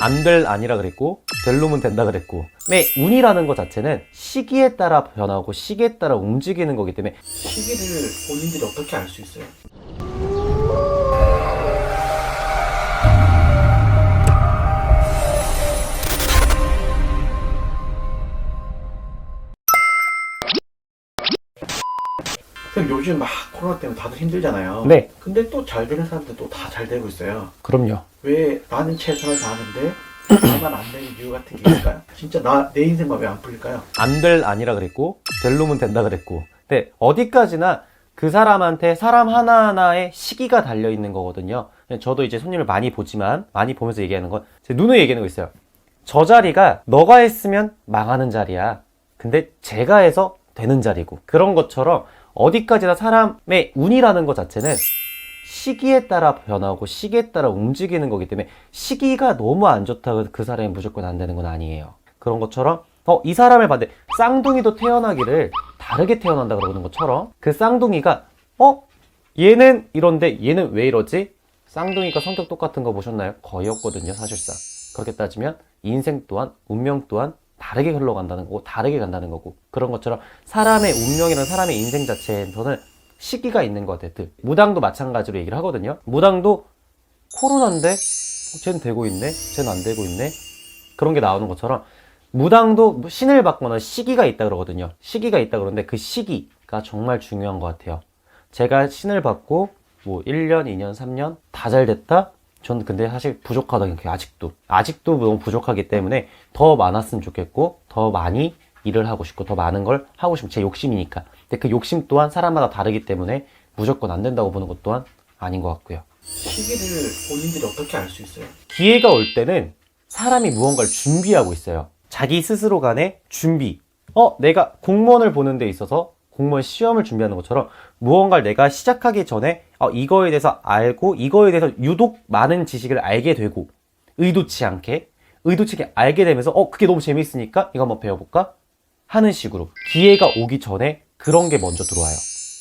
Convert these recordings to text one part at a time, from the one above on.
안 될 아니라 그랬고 될 놈은 된다 그랬고 네, 운이라는 것 자체는 시기에 따라 변하고 시기에 따라 움직이는 거기 때문에 시기를 본인들이 어떻게 알 수 있어요? 요즘 막 코로나 때문에 다들 힘들잖아요. 네 근데 또 잘 되는 사람들도 다잘 되고 있어요. 그럼요 왜 나는 최선을 다하는데 나만 안 되는 이유 같은 게 있을까요? 진짜 나 내 인생만 왜 안 풀릴까요? 안 될 아니라 그랬고 될 놈은 된다 그랬고 근데 어디까지나 그 사람한테 사람 하나하나의 시기가 달려 있는 거거든요 저도 이제 손님을 많이 보지만 많이 보면서 얘기하는 건 제 눈으로 얘기하는 거 있어요 저 자리가 너가 했으면 망하는 자리야 근데 제가 해서 되는 자리고 그런 것처럼 어디까지나 사람의 운이라는 것 자체는 시기에 따라 변하고 시기에 따라 움직이는 거기 때문에 시기가 너무 안 좋다고 그 사람이 무조건 안 되는 건 아니에요. 그런 것처럼 어, 이 사람을 봤는데 쌍둥이도 태어나기를 다르게 태어난다 그러는 것처럼 그 쌍둥이가 어? 얘는 이런데 얘는 왜 이러지? 쌍둥이가 성격 똑같은 거 보셨나요? 거의 없거든요, 사실상. 그렇게 따지면 인생 또한 운명 또한 다르게 흘러간다는 거고 다르게 간다는 거고 그런 것처럼 사람의 운명이란 사람의 인생 자체에서는 시기가 있는 것 같아요. 들. 무당도 마찬가지로 얘기를 하거든요. 무당도 코로나인데 어, 쟤는 되고 있네, 쟤는 안 되고 있네. 그런 게 나오는 것처럼 무당도 뭐 신을 받거나 시기가 있다 그러거든요. 시기가 있다 그러는데 그 시기가 정말 중요한 것 같아요. 제가 신을 받고 뭐 1년, 2년, 3년 다 잘 됐다? 저는 근데 사실 부족하다 생각해요. 아직도. 아직도 너무 부족하기 때문에 더 많았으면 좋겠고 더 많이 일을 하고 싶고 더 많은 걸 하고 싶은 제 욕심이니까. 근데 그 욕심 또한 사람마다 다르기 때문에 무조건 안 된다고 보는 것 또한 아닌 것 같고요. 시기를 본인들이 어떻게 알 수 있어요? 기회가 올 때는 사람이 무언가를 준비하고 있어요. 자기 스스로 간의 준비. 어, 내가 공무원을 보는 데 있어서 공무원 시험을 준비하는 것처럼 무언가를 내가 시작하기 전에 어, 이거에 대해서 알고 이거에 대해서 유독 많은 지식을 알게 되고 의도치 않게 의도치 않게 알게 되면서 어, 그게 너무 재밌으니까 이거 한번 배워볼까? 하는 식으로 기회가 오기 전에 그런 게 먼저 들어와요.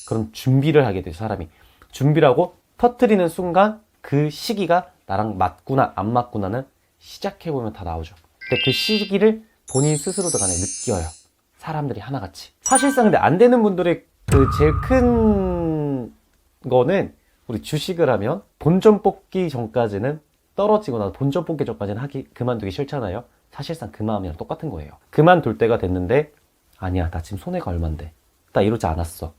그럼 준비를 하게 돼요, 사람이. 준비를 하고 터트리는 순간 그 시기가 나랑 맞구나, 안 맞구나는 시작해보면 다 나오죠. 근데 그 시기를 본인 스스로도 간에 느껴요. 사람들이 하나같이. 사실상 근데 안 되는 분들의 그 제일 큰 거는 우리 주식을 하면 본전 뽑기 전까지는 떨어지거나 본전 뽑기 전까지는 하기, 그만두기 싫잖아요. 사실상 그 마음이랑 똑같은 거예요. 그만둘 때가 됐는데, 아니야, 나 지금 손해가 얼만데. 나 이러지 않았어.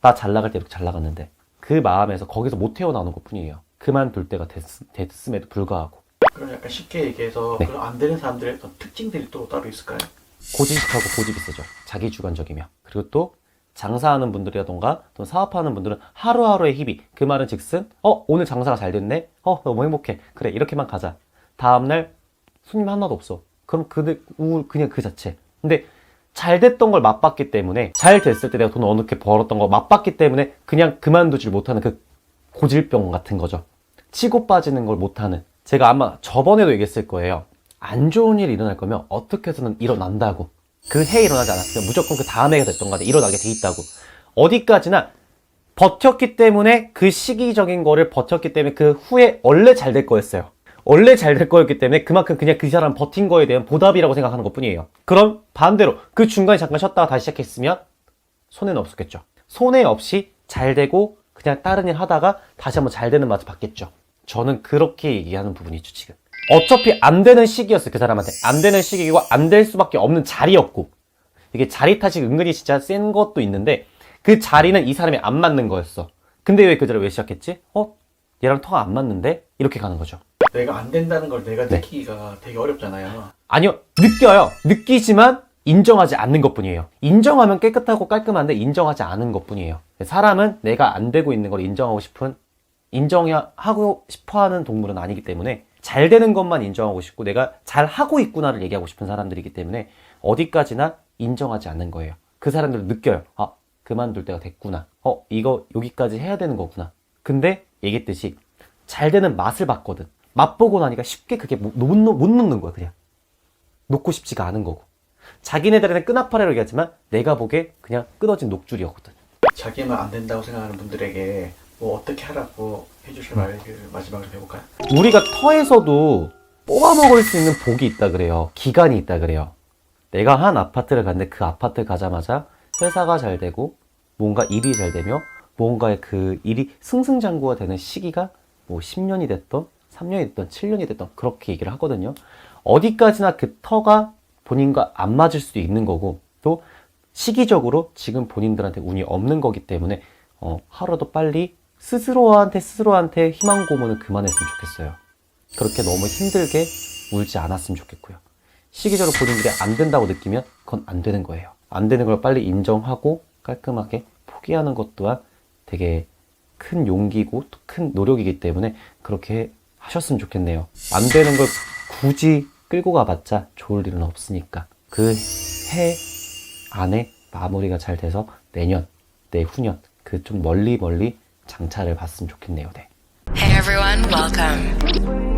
나 잘 나갈 때 이렇게 잘 나갔는데. 그 마음에서 거기서 못 태어나는 것 뿐이에요. 그만둘 때가 됐, 됐음에도 불구하고. 그럼 약간 쉽게 얘기해서 네. 그런 안 되는 사람들의 어떤 특징들이 또 따로 있을까요? 고집하고 고집이 세죠. 자기 주관적이며. 그리고 또 장사하는 분들이라던가 또 사업하는 분들은 하루하루의 희비. 그 말은 즉슨 어 오늘 장사가 잘 됐네. 어 너무 행복해. 그래 이렇게만 가자. 다음날 손님 하나도 없어. 그럼 그 우울 그냥 그 자체. 근데 잘 됐던 걸 맛봤기 때문에 잘 됐을 때 내가 돈 어느 게 벌었던 거 맛봤기 때문에 그냥 그만두질 못하는 그 고질병 같은 거죠. 치고 빠지는 걸 못하는. 제가 아마 저번에도 얘기했을 거예요. 안 좋은 일이 일어날 거면 어떻게 해서는 일어난다고. 그 해에 일어나지 않았으면 무조건 그 다음 해가 됐던 간에 일어나게 돼 있다고. 어디까지나 버텼기 때문에 그 시기적인 거를 버텼기 때문에 그 후에 원래 잘 될 거였어요. 원래 잘 될 거였기 때문에 그만큼 그냥 그 사람 버틴 거에 대한 보답이라고 생각하는 것 뿐이에요. 그럼 반대로 그 중간에 잠깐 쉬었다가 다시 시작했으면 손해는 없었겠죠. 손해 없이 잘 되고 그냥 다른 일 하다가 다시 한번 잘 되는 맛을 봤겠죠. 저는 그렇게 얘기하는 부분이죠, 지금. 어차피 안 되는 시기였어요, 그 사람한테. 안 되는 시기고 안 될 수밖에 없는 자리였고. 이게 자리 탓이 은근히 진짜 센 것도 있는데 그 자리는 이 사람이 안 맞는 거였어. 근데 왜 그 자리를 왜 시작했지? 어? 얘랑 터가 안 맞는데? 이렇게 가는 거죠. 내가 안 된다는 걸 내가 네. 느끼기가 되게 어렵잖아요. 아니요, 느껴요. 느끼지만 인정하지 않는 것 뿐이에요. 인정하면 깨끗하고 깔끔한데 인정하지 않은 것 뿐이에요. 사람은 내가 안 되고 있는 걸 인정하고 싶은, 인정하고 싶어 하는 동물은 아니기 때문에 잘 되는 것만 인정하고 싶고 내가 잘 하고 있구나를 얘기하고 싶은 사람들이기 때문에 어디까지나 인정하지 않는 거예요. 그 사람들은 느껴요. 아, 그만둘 때가 됐구나. 어, 이거 여기까지 해야 되는 거구나. 근데 얘기했듯이 잘 되는 맛을 봤거든. 맛보고 나니까 쉽게 그게 못, 못, 놓- 못 놓는 거야, 그냥. 놓고 싶지가 않은 거고. 자기네들한테 끈아파래로 얘기하지만 내가 보기에 그냥 끊어진 녹줄이었거든. 자기만 안 된다고 생각하는 분들에게 뭐 어떻게 하라고 해주실 말을 마지막으로 해볼까요? 우리가 터에서도 뽑아 먹을 수 있는 복이 있다 그래요. 기간이 있다 그래요. 내가 한 아파트를 갔는데 그 아파트 가자마자 회사가 잘 되고 뭔가 일이 잘 되며 뭔가의 그 일이 승승장구가 되는 시기가 뭐 10년이 됐던 3년이 됐던 7년이 됐던 그렇게 얘기를 하거든요. 어디까지나 그 터가 본인과 안 맞을 수도 있는 거고 또 시기적으로 지금 본인들한테 운이 없는 거기 때문에 어, 하루라도 빨리 스스로한테 스스로한테 희망 고문을 그만했으면 좋겠어요. 그렇게 너무 힘들게 울지 않았으면 좋겠고요. 시기적으로 본인들이 안 된다고 느끼면 그건 안 되는 거예요. 안 되는 걸 빨리 인정하고 깔끔하게 포기하는 것 또한 되게 큰 용기고 또 큰 노력이기 때문에 그렇게 하셨으면 좋겠네요. 안 되는 걸 굳이 끌고 가봤자 좋을 일은 없으니까 그 해 안에 마무리가 잘 돼서 내년, 내후년 그 좀 멀리 멀리 장차를 봤으면 좋겠네요. 네. Hey everyone, welcome.